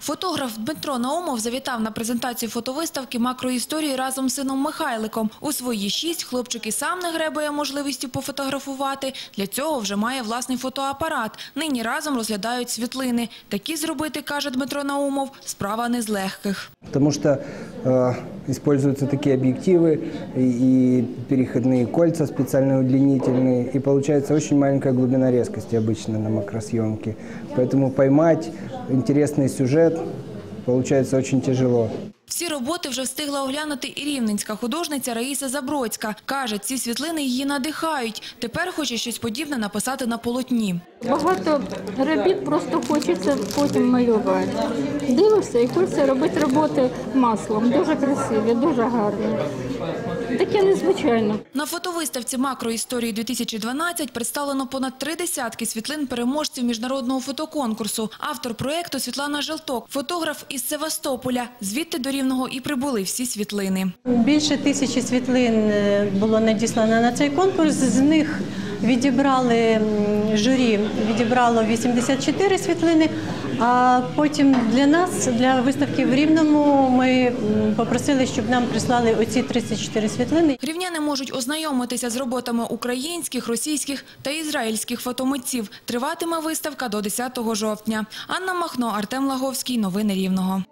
Фотограф Дмитро Наумов завітав на презентацію фотовиставки макроісторії разом з сином Михайликом. У свої шість хлопчик і сам не гребує можливістю пофотографувати. Для цього вже має власний фотоапарат. Нині разом розглядають світлини. Такі зробити, каже Дмитро Наумов, справа не з легких. потому что э, используются такие объективы и, переходные кольца специально удлинительные, и получается очень маленькая глубина резкости обычно на макросъемке. Поэтому поймать интересный сюжет получается очень тяжело. Всі роботи вже встигла оглянути і рівненська художниця Раїса Забродська. Каже, ці світлини її надихають. Тепер хоче щось подібне написати на полотні. Багато робіт просто хочеться потім малювати. Дивишся і хочеться робити роботи маслом. Дуже красиві, дуже гарні. Таке незвичайно. На фотовиставці «Макроісторії 2012» представлено понад три десятки світлин переможців міжнародного фотоконкурсу. Автор проєкту Світлана Желток, фотограф із Севастополя. Звідти до Рівного і прибули всі світлини. Більше тисячі світлин е, було надіслано на цей конкурс. З них відібрали журі, відібрало 84 світлини. А потім для нас, для виставки в Рівному, ми попросили, щоб нам прислали оці 34 світлини. Рівняни можуть ознайомитися з роботами українських, російських та ізраїльських фотомитців. Триватиме виставка до 10 жовтня. Анна Махно, Артем Лаговський. Новини Рівного.